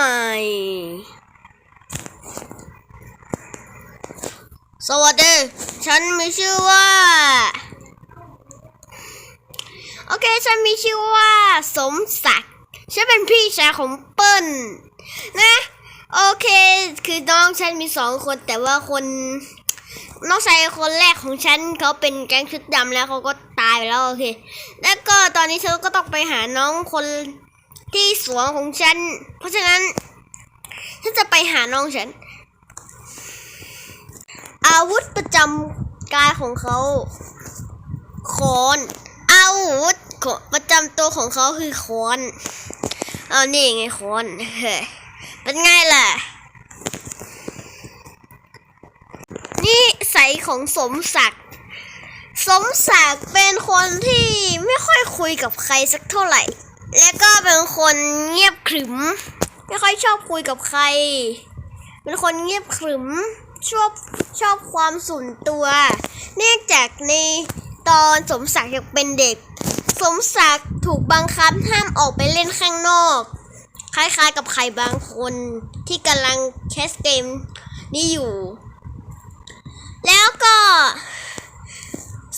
ม่ สวัสดี ฉันมีชื่อว่า โอเค ฉันมีชื่อว่า สมศักดิ์ ฉันเป็นพี่ชายของเปิ้ลนะ โอเค คือน้องฉันมีสองคนแต่ว่าคนน้องชายคนแรกของฉันเขาเป็นแก๊งชุดดำแล้วเขาก็ตายไปแล้วโอเค แล้วก็ตอนนี้ฉันก็ต้องไปหาน้องคน ที่สวงของฉัน เพราะฉะนั้น ฉันจะไปหาน้องฉัน อาวุธประจำกายของเขาคอนอาวุธประจำตัวของเขาคือคอนเอานี่ไงคอนเฮ้ยเป็นไงล่ะ นี่ใสของสมศักดิ์สมศักดิ์เป็นคนที่ไม่ค่อยคุยกับใครสักเท่าไหร่ และก็เป็นคนเงียบขรึม ไม่ค่อยชอบคุยกับใคร เป็นคนเงียบขรึม ชอบชอบความส่วนตัว เนื่องจากในตอนสมศักดิ์ยังเป็นเด็ก สมศักดิ์ถูกบังคับห้ามออกไปเล่นข้างนอก คล้ายๆกับใครบางคนที่กำลังแคสเกมนี้อยู่ แล้วก็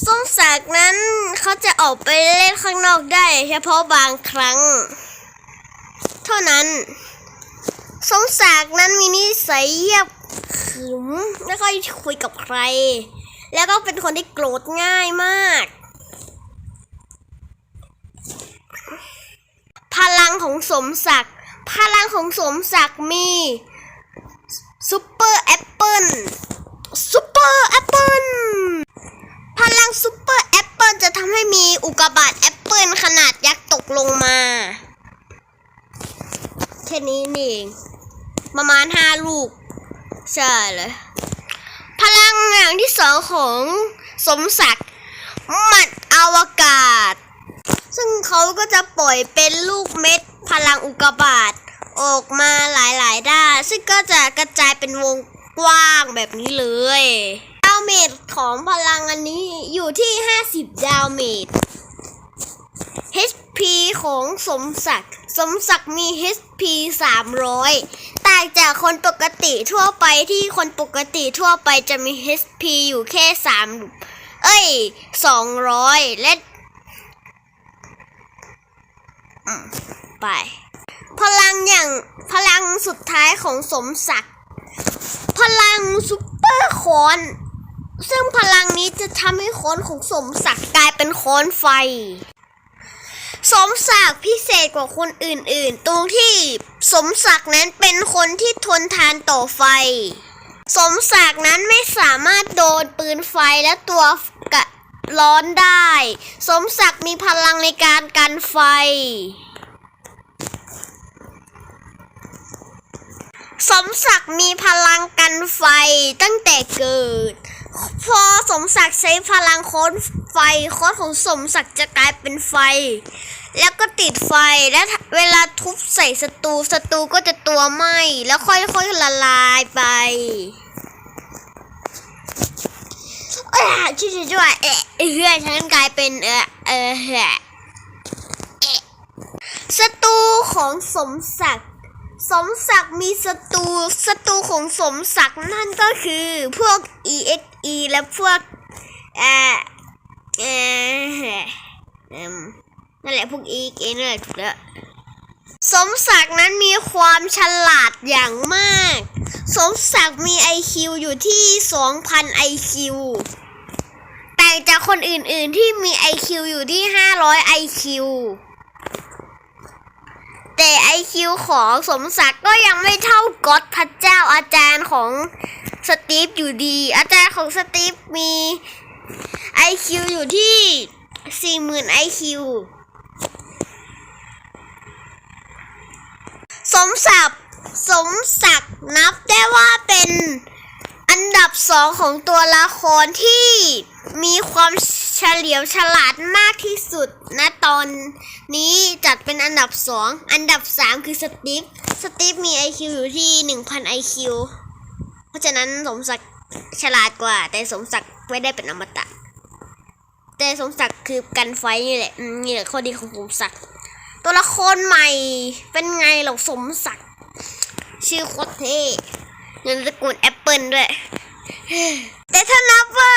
สมศักนั้นเขาจะออกไปเล่นข้างนอกได้ เฉพาะบางครั้ง เท่านั้นสมศักนั้นมีนิสัยเยียบขึมไม่ค่อยคุยกับใคร แล้วก็เป็นคนที่โกรธง่ายมาก พลังของสมศักดิ์พลังของสมศักดิ์มีซุปเปอร์แอปเปิลซุปเปอร์แอปเปิลพลัง ซุปเปอร์แอปเปิลจะทำให้มีอุกกาบาตแอปเปิลขนาดยักษ์ตกลงมา แค่นี้นี่เอง ประมาณห้าลูก ใช่เลย พลังอย่างที่สองของสมศักดิ์หมัดอวกาศ ซึ่งเขาก็จะปล่อยเป็นลูกเม็ดพลังอุกกาบาตออกมาหลายๆด้านซึ่งก็จะกระจายเป็นวงกว้างแบบนี้เลย เมจของพลังอันนี้อยู่ที่ 50 ดาวเมจ HP ของสมศักดิ์ สมศักดิ์มี HP 300 ต่างจากคนปกติทั่วไปที่คนปกติทั่วไปจะมี HP อยู่แค่ 3 เอ้ย 200 และไป พลังอย่างพลังสุดท้ายของสมศักดิ์ พลังซุปเปอร์คอน ซึ่งพลังนี้จะทำให้คนของสมศักดิ์กลายเป็นคนไฟ สมศักดิ์พิเศษกว่าคนอื่นๆ ตรงที่สมศักดิ์นั้นเป็นคนที่ทนทานต่อไฟ สมศักดิ์นั้นไม่สามารถโดนปืนไฟและตัวกะร้อนได้ สมศักดิ์มีพลังในการกันไฟสมศักดิ์มีพลังกันไฟตั้งแต่เกิด พอสมศักดิ์ใช้พลังโค้นไฟโค้นของสมศักดิ์จะกลายเป็นไฟ แล้วก็ติดไฟและเวลาทุบใส่ศัตรูศัตรูก็จะตัวไหม้แล้วค่อยๆละลายไปเอ้ยช่วยๆด้วยเอ๊ะเพื่อนฉันกลายเป็นเออเออเอ๊ะศัตรูของสมศักดิ์สมศักดิ์มีศัตรูศัตรูของสมศักดิ์นั่นก็คือพวก EXE และพวกเอ่อเอ่อเอิ่มนั่นแหละพวก EXE นั่นแหละถูกแล้วสมศักดิ์นั้นมีความฉลาดอย่างมาก สมศักดิ์มี IQ อยู่ที่ 2,000 IQ แต่จากคนอื่นๆที่มี IQ อยู่ที่ 500 IQ แต่ IQ ของสมศักดิ์ก็ยังไม่เท่าก็อดพระเจ้าอาจารย์ของ ตีฟอยู่ดี อาจารย์ของสตีฟมี IQ อยู่ที่40,000 IQ สมศักดิ์สมศักดิ์นับได้ว่าเป็นอันดับสองของตัวละครที่มีความเฉลียวฉลาดมากที่สุดณตอนนี้จัดเป็นอันดับสอง อันดับสามคือสตีฟ สตีฟมี IQ อยู่ที่ 1,000 IQ เพราะฉะนั้นสมศักดิ์ฉลาดกว่า แต่สมศักดิ์ไม่ได้เป็นอมตะ แต่สมศักดิ์คือกันไฟนี่แหละนี่แหละข้อดีของสมศักดิ์ตัวละครใหม่เป็นไงเหราสมศักดิ์ชื่อโคตรเท่เงินตะกูลแอปเปิลด้วย แต่ถ้านับว่า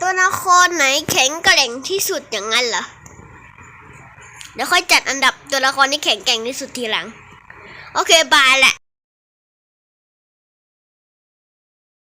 ตัวละครไหนแข็งแกร่งที่สุดอย่างนั้นเหรอเดี๋ยวค่อยจัดอันดับตัวละครที่แข็งแกร่งที่สุดทีหลัง โอเคบายแหละ